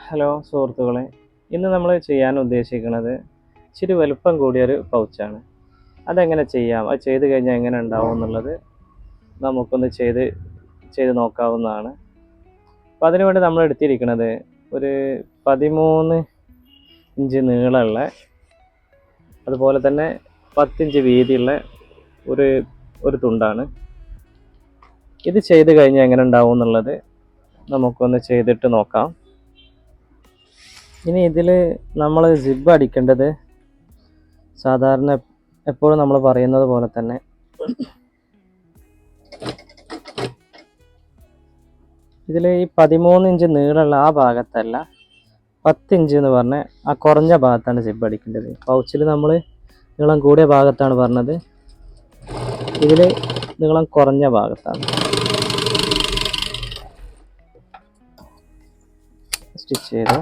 Hello സുഹൃത്തുക്കളെ ഇന്ന് നമ്മൾ ചെയ്യാൻ ഉദ്ദേശിക്കുന്നത് ഇച്ചിരി വലുപ്പം കൂടിയൊരു പൗച്ചാണ്. അതെങ്ങനെ ചെയ്യാം അത് ചെയ്ത് കഴിഞ്ഞാൽ എങ്ങനെ ഉണ്ടാവും എന്നുള്ളത് നമുക്കൊന്ന് ചെയ്ത് ചെയ്ത് നോക്കാവുന്നതാണ്. അപ്പോൾ അതിനുവേണ്ടി നമ്മൾ എടുത്തിരിക്കുന്നത് ഒരു പതിമൂന്ന് ഇഞ്ച് നീളമുള്ള അതുപോലെ തന്നെ പത്തിഞ്ച് വീതിയുള്ള ഒരു ഒരു തുണ്ടാണ്. ഇത് ചെയ്ത് കഴിഞ്ഞാൽ എങ്ങനെ ഉണ്ടാവും എന്നുള്ളത് നമുക്കൊന്ന് ചെയ്തിട്ട് നോക്കാം. ഇനി ഇതിൽ നമ്മൾ സിബ് അടിക്കേണ്ടത് സാധാരണ എപ്പോഴും നമ്മൾ പറയുന്നത് പോലെ തന്നെ. ഇതിൽ ഈ പതിമൂന്ന് ഇഞ്ച് നീളമുള്ള ആ ഭാഗത്തല്ല പത്ത് ഇഞ്ച് എന്ന് പറഞ്ഞ ആ കുറഞ്ഞ ഭാഗത്താണ് സിബ് അടിക്കേണ്ടത്. പൗച്ചിൽ നമ്മൾ നീളം കൂടിയ ഭാഗത്താണ് പറഞ്ഞത്. ഇതിൽ നീളം കുറഞ്ഞ ഭാഗത്താണ്. സ്റ്റിച്ച് ചെയ്തു.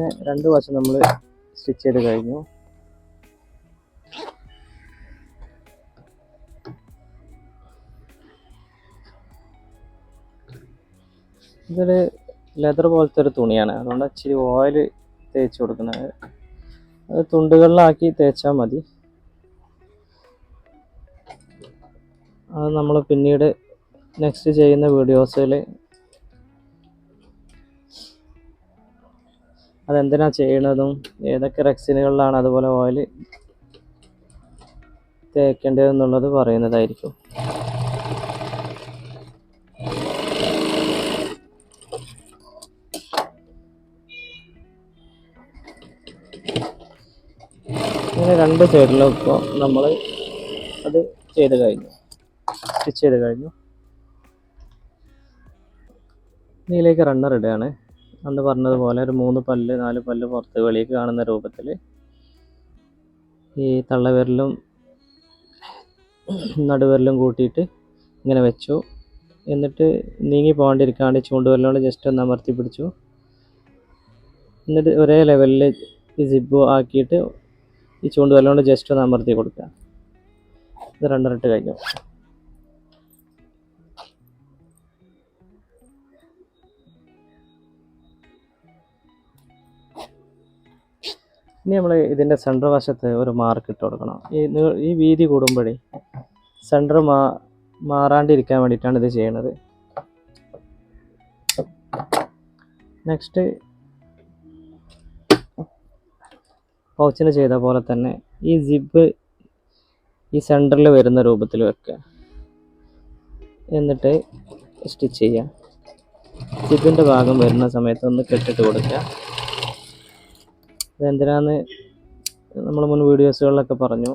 പിന്നെ രണ്ട് വശം നമ്മൾ സ്റ്റിച്ച് ചെയ്ത് കഴിഞ്ഞു. ഇതൊരു ലെതർ പോലത്തെ ഒരു തുണിയാണ്. അതുകൊണ്ട് ഇച്ചിരി ഓയിൽ തേച്ച് കൊടുക്കുന്നത്. അത് തുണ്ടുകളിലാക്കി തേച്ചാൽ മതി. അത് നമ്മൾ പിന്നീട് നെക്സ്റ്റ് ചെയ്യുന്ന വീഡിയോസിൽ അതെന്തിനാ ചെയ്യണതും? ഏതൊക്കെ റെക്സിനുകളിലാണ് അതുപോലെ ഓയിൽ തേക്കേണ്ടതെന്നുള്ളത് പറയുന്നതായിരിക്കും. ഇങ്ങനെ രണ്ട് സൈഡിലും ഇപ്പോൾ നമ്മൾ അത് ചെയ്ത് കഴിഞ്ഞു. സ്റ്റിച്ച് ചെയ്ത് കഴിഞ്ഞു. ഇതിലേക്ക് റണ്ണർ ഇടുകയാണ്. അന്ന് പറഞ്ഞതുപോലെ ഒരു മൂന്ന് പല്ല് നാല് പല്ല് പുറത്ത് വെളിക്ക് കാണുന്ന രൂപത്തിൽ ഈ തള്ളവിരലും നടുവിരലും കൂട്ടിയിട്ട് ഇങ്ങനെ വെച്ചു. എന്നിട്ട് നീങ്ങി പോകാണ്ടിരിക്കാണ്ട് ചൂണ്ടുവിരലോട് ജസ്റ്റ് ഒന്ന് അമർത്തി പിടിച്ചു. എന്നിട്ട് ഒരേ ലെവലിൽ സിബ് ആക്കിയിട്ട് ഈ ചൂണ്ടുവിരലോട് ജസ്റ്റ് ഒന്ന് അമർത്തി കൊടുക്കുക. ഇത് രണ്ടരട്ട് കഴിഞ്ഞു. ഇനി നമ്മൾ ഇതിന്റെ സെന്റർ വശത്ത് ഒരു മാർക്ക് ഇട്ട് കൊടുക്കണം. ഈ ഈ വീതി കൂടുമ്പോഴേ സെന്റർ മാ മാറാണ്ടിരിക്കാൻ വേണ്ടിയിട്ടാണ് ഇത് ചെയ്യണത്. നെക്സ്റ്റ് പൗച്ചിന് ചെയ്ത പോലെ തന്നെ ഈ ജിബ് ഈ സെന്ററിൽ വരുന്ന രൂപത്തിൽ വെക്കുക. എന്നിട്ട് സ്റ്റിച്ച് ചെയ്യുക. ജിബിന്റെ ഭാഗം വരുന്ന സമയത്ത് ഒന്ന് കെട്ടിട്ട് കൊടുക്കുക. ഇതെന്തിനാന്ന് നമ്മൾ മുൻ വീഡിയോസുകളിലൊക്കെ പറഞ്ഞു.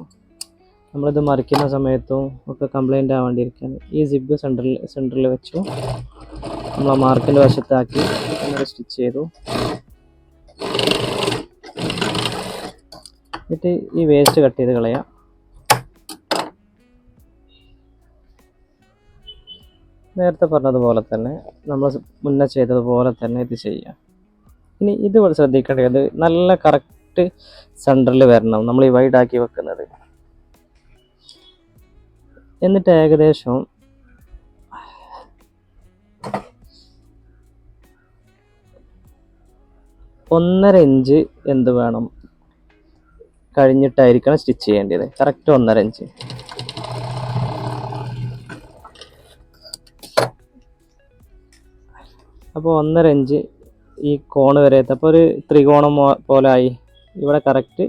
നമ്മളിത് മറിക്കുന്ന സമയത്തും ഒക്കെ കംപ്ലൈന്റ് ആവേണ്ടിയിരിക്കുകയാണ് ഈ സിബ് സെന്ററിൽ സെന്ററിൽ വെച്ചു. നമ്മൾ ആ മാർക്കിന്റെ വശത്താക്കി എന്നിട്ട് സ്റ്റിച്ച് ചെയ്തു. എന്നിട്ട് ഈ വേസ്റ്റ് കട്ട് ചെയ്ത് കളയാം. നേരത്തെ പറഞ്ഞതുപോലെ തന്നെ നമ്മൾ മുന്നേ ചെയ്തതുപോലെ തന്നെ ഇത് ചെയ്യാം. ഇനി ഇത് ശ്രദ്ധിക്കേണ്ടത് നല്ല കറക്റ്റ് സെന്ററിൽ വരണം. നമ്മൾ ഈ വൈഡാക്കി വെക്കുന്നത്. എന്നിട്ട് ഏകദേശം ഒന്നര ഇഞ്ച് എന്ത് വേണം? കഴിഞ്ഞിട്ടായിരിക്കണം സ്റ്റിച്ച് ചെയ്യേണ്ടത്. കറക്റ്റ് ഒന്നര ഇഞ്ച് അപ്പോൾ ഒന്നര ഇഞ്ച് ഈ കോണ് വരെ എത്തപ്പോൾ ഒരു ത്രികോണം പോലെ ആയി. ഇവിടെ കറക്റ്റ്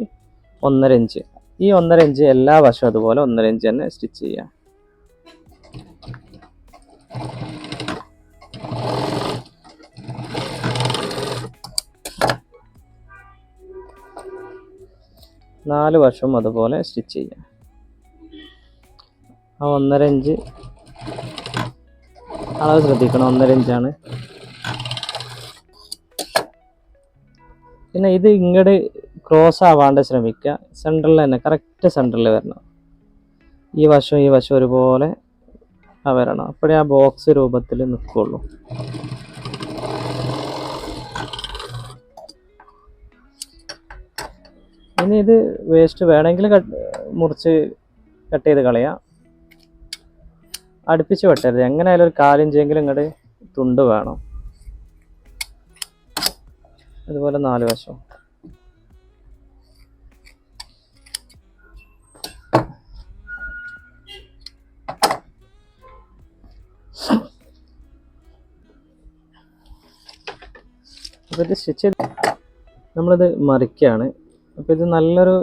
ഒന്നര ഇഞ്ച് ഈ ഒന്നര ഇഞ്ച് എല്ലാ വശവും അതുപോലെ ഒന്നര ഇഞ്ച് തന്നെ സ്റ്റിച്ച് ചെയ്യാം. നാല് വശവും അതുപോലെ സ്റ്റിച്ച് ചെയ്യാം. ആ ഒന്നര ഇഞ്ച് അളവ് ശ്രദ്ധിക്കണം ഒന്നര ഇഞ്ചാണ് പിന്നെ ഇത് ഇങ്ങോട്ട് ക്രോസ് ആവാണ്ട് ശ്രമിക്കുക സെന്ററിൽ തന്നെ കറക്റ്റ് സെന്ററിൽ വരണം. ഈ വശവും ഈ വശവും ഒരുപോലെ വരണം. അപ്പോഴേ ആ ബോക്സ് രൂപത്തിൽ നിൽക്കുള്ളൂ ഇനി ഇത് വേസ്റ്റ് വേണമെങ്കിൽ മുറിച്ച് കട്ട് ചെയ്ത് കളയാം. അടുപ്പിച്ച് വെട്ടരുത്. എങ്ങനെയായാലും ഒരു കാലിഞ്ചെങ്കിലും ഇങ്ങോട്ട് തുണ്ട് വേണം. അതുപോലെ നാല് വശവും. അപ്പോൾ ഇത് സ്റ്റിച്ച് നമ്മളിത് മറിക്കുകയാണ്. അപ്പോൾ ഇത് നല്ലൊരു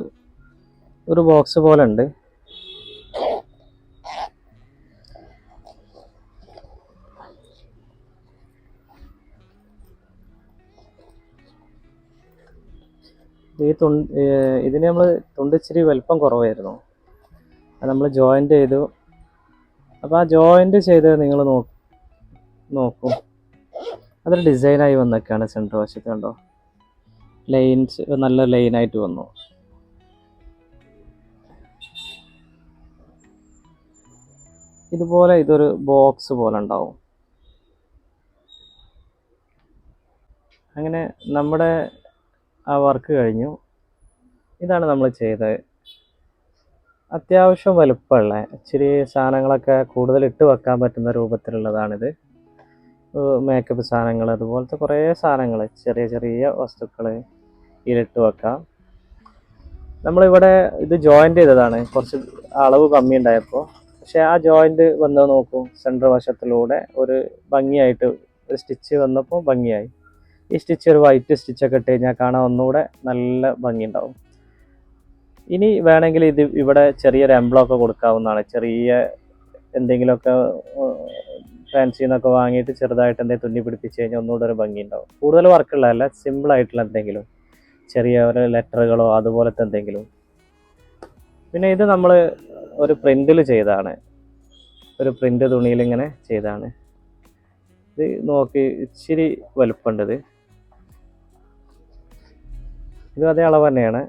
ഒരു ബോക്സ് പോലെ ഉണ്ട്. ഈ തുണ്ട് ഇതിന് നമ്മൾ തുണ്ട് ഇച്ചിരി വലിപ്പം കുറവായിരുന്നു. അത് നമ്മൾ ജോയിന്റ് ചെയ്തു. അപ്പോൾ ആ ജോയിന്റ് ചെയ്ത് നിങ്ങൾ നോക്കും. അതൊരു ഡിസൈനായി വന്നൊക്കെയാണ് സെന്റർ വശത്ത് കണ്ടോ? ലൈൻസ് നല്ല ലൈനായിട്ട് വന്നു. ഇതുപോലെ ഇതൊരു ബോക്സ് പോലെ ഉണ്ടാവും. അങ്ങനെ നമ്മുടെ ആ വർക്ക് കഴിഞ്ഞു. ഇതാണ് നമ്മൾ ചെയ്തത്. അത്യാവശ്യം വലുപ്പമുള്ള ഇച്ചിരി സാധനങ്ങളൊക്കെ കൂടുതൽ ഇട്ട് വെക്കാൻ പറ്റുന്ന രൂപത്തിലുള്ളതാണിത്. മേക്കപ്പ് സാധനങ്ങൾ അതുപോലത്തെ കുറേ സാധനങ്ങൾ ചെറിയ ചെറിയ വസ്തുക്കൾ ഇതിലിട്ട് വെക്കാം. നമ്മളിവിടെ ഇത് ജോയിന്റ് ചെയ്തതാണ്. കുറച്ച് അളവ് കമ്മി ഉണ്ടായപ്പോൾ പക്ഷേ ആ ജോയിന്റ് വന്ന് നോക്കൂ സെന്റർ വശത്തിലൂടെ ഒരു ഭംഗിയായിട്ട് ഒരു സ്റ്റിച്ച് വന്നപ്പോൾ ഭംഗിയായി. ഈ സ്റ്റിച്ച് ഒരു വൈറ്റ് സ്റ്റിച്ചൊക്കെ ഇട്ട് കഴിഞ്ഞാൽ കാണാൻ ഒന്നുകൂടെ നല്ല ഭംഗിയുണ്ടാവും. ഇനി വേണമെങ്കിൽ ഇത് ഇവിടെ ചെറിയൊരു എംബ്ലമൊക്കെ കൊടുക്കാവുന്നതാണ്. ചെറിയ എന്തെങ്കിലുമൊക്കെ ഫാൻസിൽ നിന്നൊക്കെ വാങ്ങിയിട്ട് ചെറുതായിട്ട് എന്തെങ്കിലും തുന്നി പിടിപ്പിച്ച് കഴിഞ്ഞാൽ ഒന്നുകൂടെ ഒരു ഭംഗി ഉണ്ടാവും കൂടുതൽ വർക്കുള്ളതല്ല സിമ്പിൾ ആയിട്ടുള്ള എന്തെങ്കിലും. ചെറിയ ഒരു ലെറ്ററുകളോ അതുപോലത്തെ എന്തെങ്കിലും. പിന്നെ ഇത് നമ്മൾ ഒരു പ്രിന്റിൽ ചെയ്തതാണ്. ഒരു പ്രിന്റ് തുണിയിൽ ഇങ്ങനെ ചെയ്തതാണ്. ഇത് നോക്കി ഇച്ചിരി വലുപ്പമുണ്ട് ഇത് അതേ അളവ് തന്നെയാണ്.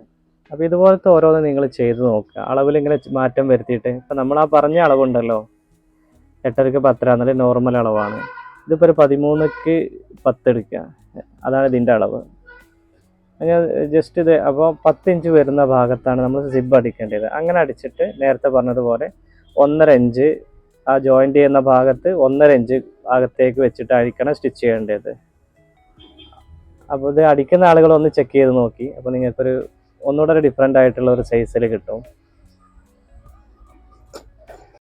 അപ്പോൾ ഇതുപോലത്തെ ഓരോന്ന് നിങ്ങൾ ചെയ്ത് നോക്കുക. അളവിൽ ഇങ്ങനെ മാറ്റം വരുത്തിയിട്ട് ഇപ്പം നമ്മൾ ആ പറഞ്ഞ അളവുണ്ടല്ലോ. എട്ടരക്ക് പത്തര എന്നുള്ള നോർമൽ അളവാണ്. ഇതിപ്പോൾ ഒരു പതിമൂന്നക്ക് പത്തെടുക്കുക അതാണ് ഇതിന്റെ അളവ്. അങ്ങനെ ജസ്റ്റ് ഇത് അപ്പോൾ പത്ത് ഇഞ്ച് വരുന്ന ഭാഗത്താണ് നമ്മൾ സിബ് അടിക്കേണ്ടത്. അങ്ങനെ അടിച്ചിട്ട് നേരത്തെ പറഞ്ഞതുപോലെ ഒന്നര ഇഞ്ച് ആ ജോയിന്റ് ചെയ്യുന്ന ഭാഗത്ത് ഒന്നര ഇഞ്ച് ഭാഗത്തേക്ക് വെച്ചിട്ടായിരിക്കണം സ്റ്റിച്ച് ചെയ്യേണ്ടത്. അപ്പോൾ ഇത് അടിക്കുന്ന ആളുകൾ ഒന്ന് ചെക്ക് ചെയ്ത് നോക്കി. അപ്പോൾ നിങ്ങൾക്കൊരു ഒന്നുകൂടെ ഒരു ഡിഫറെന്റ് ആയിട്ടുള്ള ഒരു സൈസിൽ കിട്ടും.